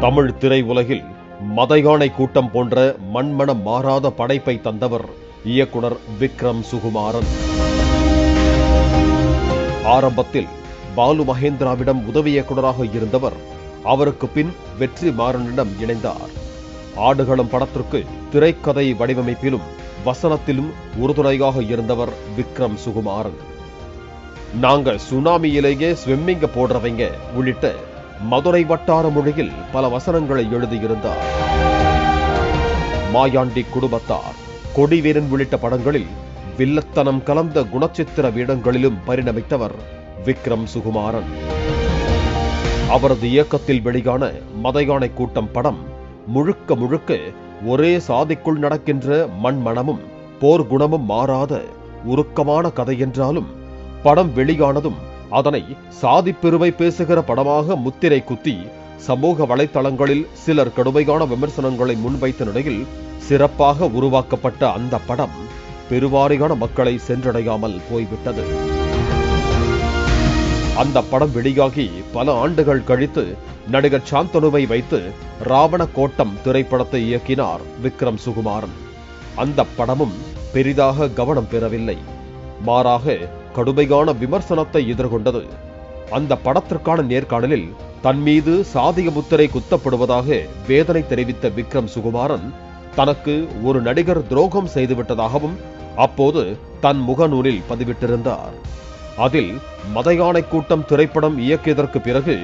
தமிழ் திரை உலகில் மதையானை கூட்டம் போன்ற மண்மனம் மாறாத படைப்பை தந்தவர் இயக்குனர் விக்ரம் சுகுமாரன். ஆரம்பத்தில் பாலு மகேந்திராவிடம் உதவி இயக்குனராக இருந்தவர் அவருக்கு பின் வெற்றி மாறனிடம் இணைந்தார். ஆடுகளம் படத்திற்கு திரைக்கதை வடிவமைப்பிலும் வசனத்திலும் உறுதுணையாக இருந்தவர் விக்ரம் சுகுமாரன். நாங்க சுனாமியிலேயே ஸ்விம்மிங்க போடுறவங்க உள்ளிட்ட மதுரை வட்டார மொழியில் பல வசனங்களை எழுதியிருந்தார். மாயாண்டி குடும்பத்தார் கொடிவீரன் உள்ளிட்ட படங்களில் வில்லத்தனம் கலந்த குணச்சித்திர வேடங்களிலும் பரிணமித்தவர் விக்ரம் சுகுமாரன். அவரது இயக்கத்தில் வெளியான மதையானை கூட்டம் படம் முழுக்க முழுக்க ஒரே சாதிக்குள் நடக்கின்ற மண்மணமும் போர் குணமும் மாறாத உருக்கமான கதை என்றாலும் படம் வெளியானதும் அதனை சாதி பேசுகிற படமாக முத்திரை குத்தி சமூக வலைத்தளங்களில் சிலர் கடுமையான விமர்சனங்களை முன்வைத்த நிலையில் சிறப்பாக உருவாக்கப்பட்ட அந்த படம் பெருவாரியான மக்களை சென்றடையாமல் போய்விட்டது. அந்த படம் வெளியாகி பல ஆண்டுகள் கழித்து நடிகர் சாந்தனுவை வைத்து ராவண கோட்டம் திரைப்படத்தை இயக்கினார் விக்ரம் சுகுமாரன். அந்த படமும் பெரிதாக கவனம் பெறவில்லை. மாறாக கடுமையான விமர்சனத்தை எதிர்கொண்டது. அந்த படத்திற்கான நேர்காணலில் தன் மீது சாதிய முத்திரை குத்தப்படுவதாக வேதனை தெரிவித்த விக்ரம் சுகுமாரன் தனக்கு ஒரு நடிகர் துரோகம் செய்துவிட்டதாகவும் அப்போது தன் முகநூலில் பதிவிட்டிருந்தார். அதில் மதையானை கூட்டம் திரைப்படம் இயக்கியதற்கு பிறகு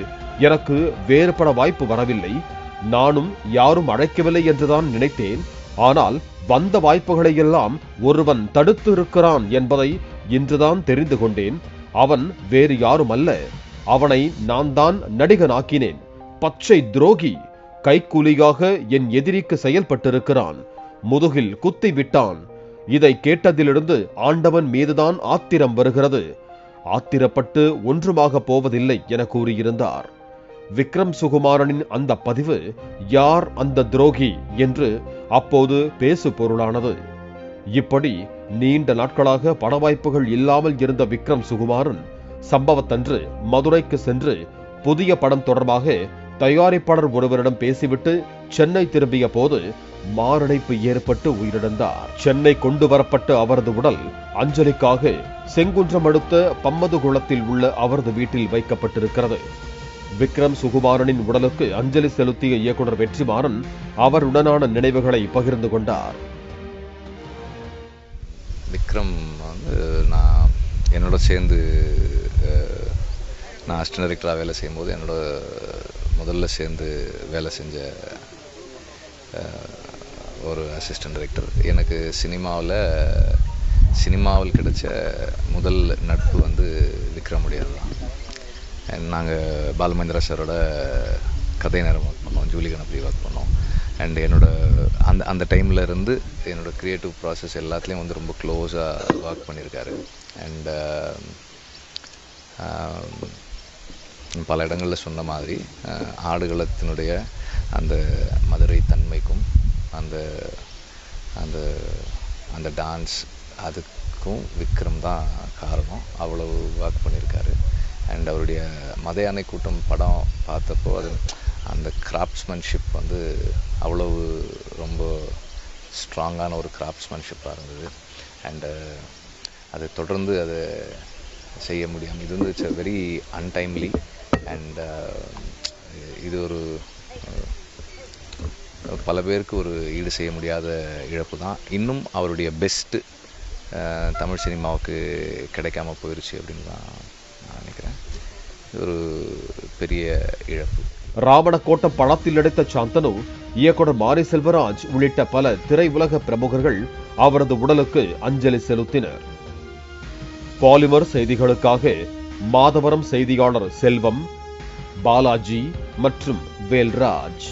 எனக்கு வேறுபட வாய்ப்பு வரவில்லை. நானும் யாரும் அழைக்கவில்லை என்றுதான் நினைத்தேன். ஆனால் வந்த வாய்ப்புகளை எல்லாம் ஒருவன் தடுத்து இருக்கிறான் என்பதை இன்றுதான் தெரிந்து கொண்டேன். அவன் வேறு யாரும் அல்ல அவனை நான் தான் நடிகனாக்கினேன். பச்சை துரோகி கைக்கூலியாக என் எதிரிக்கு செயல்பட்டிருக்கிறான். முதுகில் குத்தி விட்டான். இதை கேட்டதிலிருந்து ஆண்டவன் மீதுதான் ஆத்திரம் வருகிறது. ஆத்திரப்பட்டு ஒன்றுமாக போவதில்லை என கூறியிருந்தார். விக்ரம் சுகுமாரனின் அந்த பதிவு யார் அந்த துரோகி? என்று அப்போது பேசு பொருளானது இப்படி நீண்ட நாட்களாக பட வாய்ப்புகள் இல்லாமல் இருந்த விக்ரம் சுகுமாரன் சம்பவத்தன்று மதுரைக்கு சென்று புதிய படம் தொடர்பாக தயாரிப்பாளர் ஒருவரிடம் பேசிவிட்டு சென்னை திரும்பிய போது மாரடைப்பு ஏற்பட்டு உயிரிழந்தார். சென்னை கொண்டு வரப்பட்ட அவரது உடல் அஞ்சலிக்காக செங்குன்றம் அடுத்த பம்மது குளத்தில் உள்ள அவரது வீட்டில் வைக்கப்பட்டிருக்கிறது. விக்ரம் சுகுமாரனின் உடலுக்கு அஞ்சலி செலுத்திய இயக்குனர் வெற்றிமாறன் அவருடனான நினைவுகளை பகிர்ந்து கொண்டார். விக்ரம் வந்து நான் என்னோட சேர்ந்து நான் அசிஸ்டன்ட் டைரக்டராக வேலை செய்யும்போது என்னோட முதல்ல சேர்ந்து வேலை செஞ்ச ஒரு அசிஸ்டன்ட் டைரக்டர் எனக்கு சினிமாவில் சினிமாவில் கிடைச்ச முதல் நட்பு வந்து விக்ரமுடையது தான். நாங்கள் பாலமேந்திரா சாரோட கதை நேரம் ஒர்க் பண்ணோம் ஜூலி கணபதி ஒர்க் பண்ணோம். அண்ட் என்னோட அந்த அந்த டைமில் இருந்து என்னோடய க்ரியேட்டிவ் ப்ராசஸ் எல்லாத்துலேயும் வந்து ரொம்ப க்ளோஸாக ஒர்க் பண்ணியிருக்காரு அண்ட் um, பல இடங்களில் சொன்ன மாதிரி ஆடுகளத்தினுடைய அந்த மதுரை தன்மைக்கும் அந்த அந்த அந்த டான்ஸ் அதுக்கும் விக்ரம் தான் காரணம். அவ்வளவு ஒர்க் பண்ணியிருக்காரு அண்ட் அவருடைய மத யானை கூட்டம் படம் பார்த்தப்போ அது அந்த கிராஃப்ட்ஸ்மேன்ஷிப் வந்து ஸ்ட்ராங்கான ஒரு கிராஃப்ட்ஸ்மேன்ஷிப்பாக இருந்தது. அண்டு uh, அதை தொடர்ந்து அதை செய்ய முடியாமல் இது வந்து இட்ஸ் வெரி அன்டைம்லி அண்ட் இது ஒரு uh, பல பேருக்கு ஒரு ஈடு செய்ய முடியாத இழப்பு தான். இன்னும் அவருடைய பெஸ்ட்டு uh, தமிழ் சினிமாவுக்கு கிடைக்காம போயிருச்சு அப்படின்னு தான் நான் நினைக்கிறேன். இது ஒரு பெரிய இழப்பு. ராவண கோட்டம் படத்தில் நடித்த சாந்தனு இயக்குனர் மாரி செல்வராஜ் உள்ளிட்ட பல திரையுலக பிரமுகர்கள் அவரது உடலுக்கு அஞ்சலி செலுத்தினர். பாலிமர் செய்திகளுக்காக மாதவரம் செய்தியாளர் செல்வம் பாலாஜி மற்றும் வேல்ராஜ்.